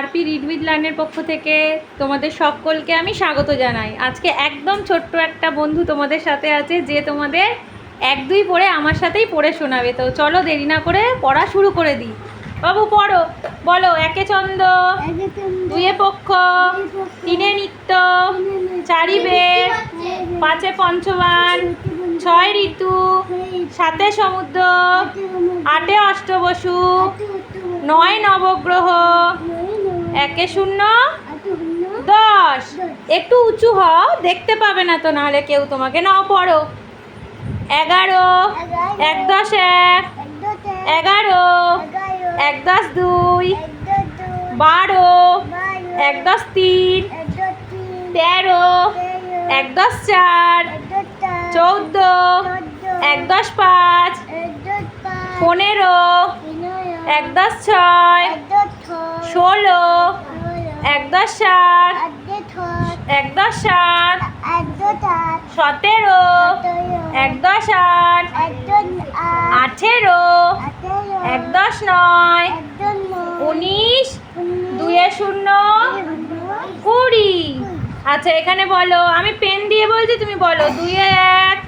RP read with লার্নের পক্ষ থেকে তোমাদের সকলকে আমি স্বাগত জানাই। আজকে একদম ছোট্ট একটা বন্ধু তোমাদের সাথে আছে, যে তোমাদের এক দুই পড়ে আমার সাথেই পড়ে শোনাবে। তো চলো দেরি না করে পড়া শুরু করে দিই। বাবু, পড়ো। বলো, একে ছন্দ, দুয়ে পক্ষ, তিনে নিত্য, চারি বেদ পাঁচে পঞ্চমান ছয় ঋতু, সাতে সমুদ্র, আটে অষ্টবসু, নয় নবগ্রহ একে শূন্য দশ একটু উঁচু হও দেখতে পাবে না তো নাহলে কেউ তোমাকে নাও পড়ো এগারো এক দশ এক এগারো এক দশ দুই বারো এক দশ তিন তেরো এক দশ চার চৌদ্দ এক দশ পাঁচ পনেরো এক দশ ছয় ষোলো এক দশ সাত এক দশ সাত সতেরো এক দশ আট আঠেরো এক দশ নয় উনিশ দুয়ে শূন্য কুড়ি আচ্ছা এখানে বলো আমি পেন দিয়ে বলছি তুমি বলো দুয়ে এক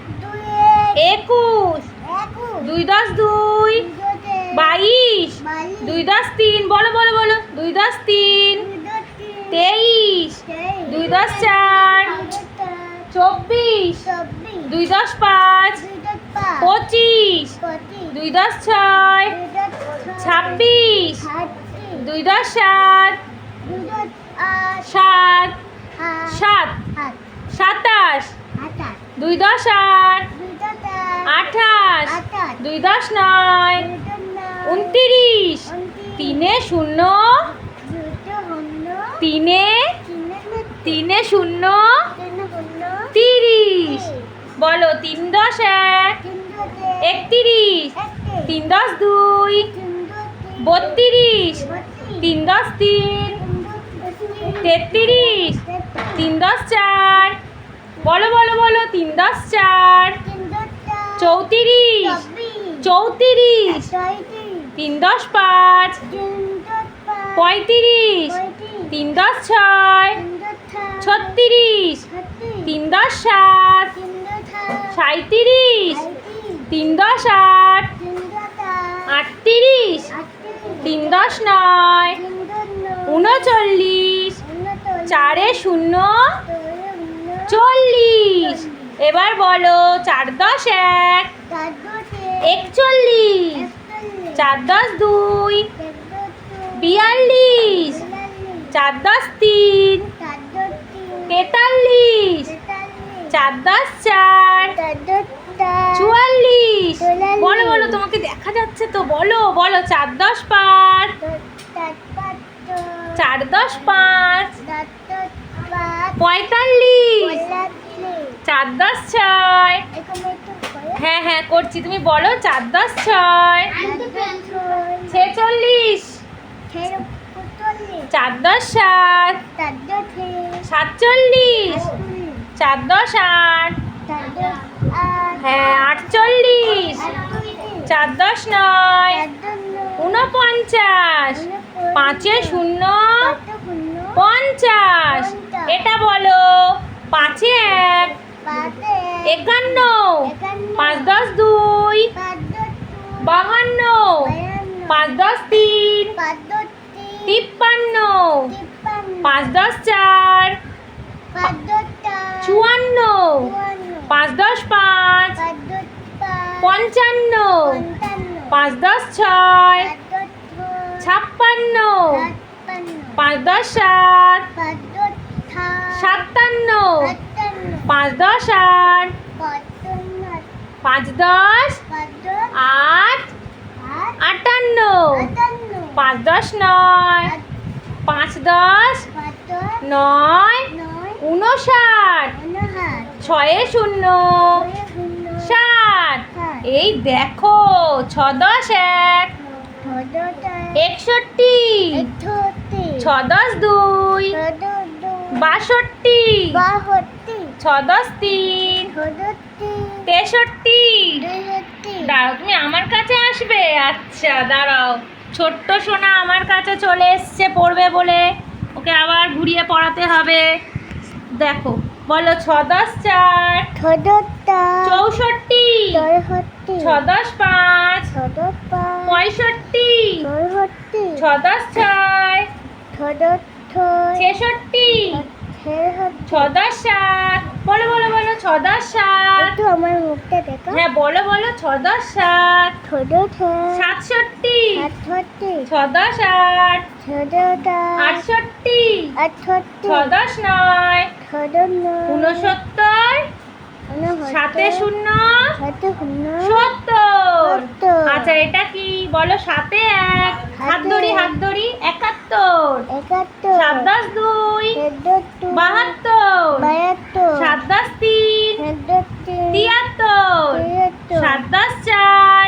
একুশ দুই দশ দুই দশ তিন, বলো বলো বলো। দুই দশ তিন, তেইশ। দুই দশ চার, চব্বিশ। দুই দশ পাঁচ, পঁচিশ। দুই দশ ছয়, ছাব্বিশ। দুই দশ সাত সাত সাত, সাতাশ। দুই দশ আট, আঠাশ। দুই দশ নয় উনতিরিশ। তিনে শূন্য। তিনে তিনে শূন্য। তিরিশ। বলো, তিন দশ এক। একতিরিশ। তিন দশ দুই। বত্রিশ। তিন দশ তিন। তেত্রিশ। তিন দশ চার। বলো বলো বলো, তিন দশ চার। চৌত্রিশ। চৌত্রিশ। তিন দশ পাঁচ। পঁয়ত্রিশ। তিন দশ ছয়। ছত্রিশ। তিন দশ সাত। সাঁত্রিশ তিন দশ আট। আটত্রিশ। তিন দশ নয়। উনচল্লিশ। চারে শূন্য। চল্লিশ। এবার বলো, চার দশ এক। একচল্লিশ। চার দশ দুই। বিয়াল্লিশ। চার দশ তিন। তেতাল্লিশ। চার দশ চার। চুয়াল্লিশ। বলো বলো, তোমাকে দেখা যাচ্ছে তো, বলো বলো, চার দশ পাঁচ। চার দশ পাঁচ। পঁয়তাল্লিশ। চার দশ ছয়। হ্যাঁ হ্যাঁ করছি। তুমি বলো, চার দশ ছয়। ছেচল্লিশ। চার দশ সাত। সাতচল্লিশ। চার দশ আট। হ্যাঁ আটচল্লিশ। চার দশ নয়। উনপঞ্চাশ পাঁচে শূন্য। পঞ্চাশ। এটা বলো, পাঁচে একান্ন পাঁচ দশ দুই বাহান্ন পাঁচ দশ তিন তিপ্পান্ন পাঁচ দশ চার চুয়ান্ন পাঁচ দশ পাঁচ পঞ্চান্ন পাঁচ দশ ছয় ছাপ্পান্ন পাঁচ দশ সাত সাতান্ন পাঁচ দশ আট পাঁচ দশ আট আটান্ন। পাঁচ দশ নয়। পাঁচ দশ নয় উনষাট ছয়ে শূন্য। ষাট এই দেখো, ছ দশ এক। একষট্টি। ছ দশ দুই। বাষট্টি। ছ দশ তিন। তেষট্টি। দাঁড়াও তুমি আমার কাছে আসবে? আচ্ছা দাঁড়াও। ছোট্ট সোনা আমার কাছে চলে এসছে পড়বে বলে। ওকে আবার ঘুরিয়ে পড়াতে হবে। দেখো বলো ছ দশ চার চৌষট্টি। ছ দশ পাঁচ। পঁয়ষট্টি। ছ দশ ছয়। ছেষট্টি। ছেষট্টি ছ দশ সাত বলো বলো বলো ছ সাত একটু আমার মুখটা দেখো। হ্যাঁ বলো বলো ছ দশ সাত ছোট সাতষট্টি। আটষট্টি। ছ দশ আট ছোটটা আটষট্টি। আটষট্টি। ছ দশ নয়। ছোট নয়। উনসত্তর সাতে শূন্য? সত্তর। আচ্ছা এটা কি? বলো সাতে এক। হাত ধরি হাত ধরি একাত্তর। একাত্তর। সাত দশ দুই। বাহাত্তর। সাত দশ তিন। তিয়াত্তর। সাত দশ চার।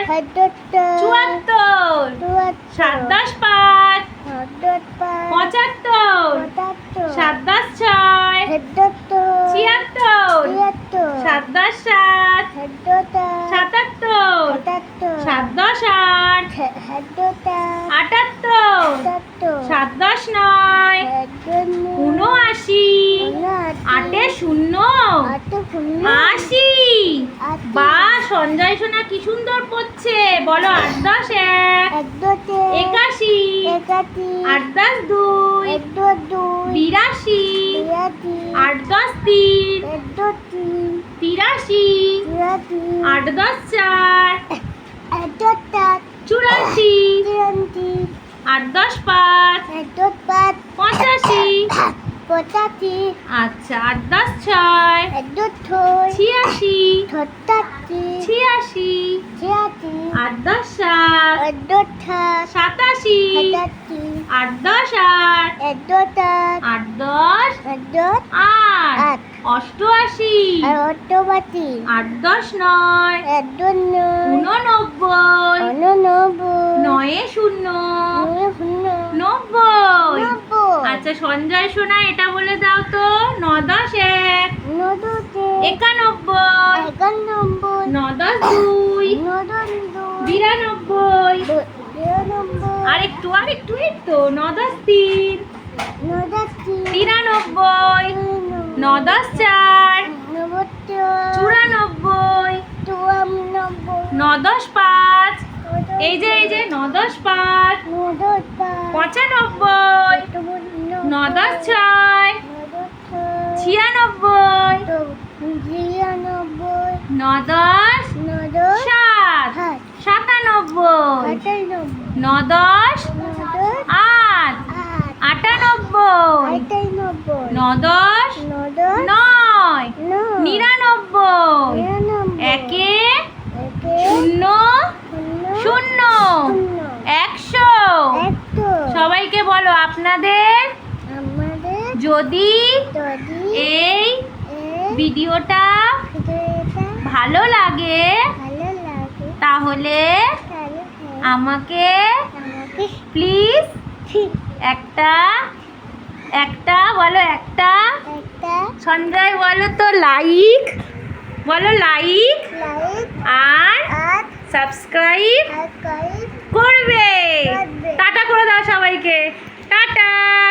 চুয়াত্তর। সাত দশ পাঁচ। পঁচাত্তর। সাত দশ ছয়। আশি আশি। বা সঞ্জয় সোনা কি সুন্দর পড়ছে বলো আট দশ এক একাশি আট দশ দুই বিরাশি আট দশ তিন তিরাশি আট দশ চার চুরাশি আট দশ পাঁচ পঁচাশি পঁচাশি। আচ্ছা আট দশ ছয়। ছিয়াশি। ছিয়াশি। ছিয়াশি। আট দশ সাত। সাতাশি। আট দশ আট। আট দশ আট। অষ্টআশি। আর আট দশ নয়। উননব্বই। নয়ে শূন্য। নয় শূন্য। নব্বই। নব্বই। আচ্ছা সঞ্জয় সোনা এটা বলে দাও তো। ন দশ এক একানব্বই। একানব্বই ন দশ দুই বিরানব্বই। আর একটু আর একটু এই তো ন দশ তিন তিরানব্বই ন দশ চার চুরানব্বই। ন দশ পাঁচ এই যে এই যে ন দশ পাঁচ পঁচানব্বই। ন দশ ছয়। ছিয়ানব্বই। বিরানব্বই ন দশ নদত সাত। সাতানব্বই। আটানব্বই। ন দশ নদত আট। আট। আটানব্বই। আটানব্বই ন দশ নদত নয় নয় নিরানব্বই নিরানব্বই একে একে শূন্য শূন্য শূন্য শূন্য একশো একশো সবাইকে বলো আপনাদের যদি এই ভিডিওটা ভালো লাগে তাহলে আমাকে প্লিজ একটা একটা বলো একটা সঞ্জয় বলো তো লাইক বলো লাইক আর সাবস্ক্রাইব করবে। টাটা করে দাও সবাইকে টাটা।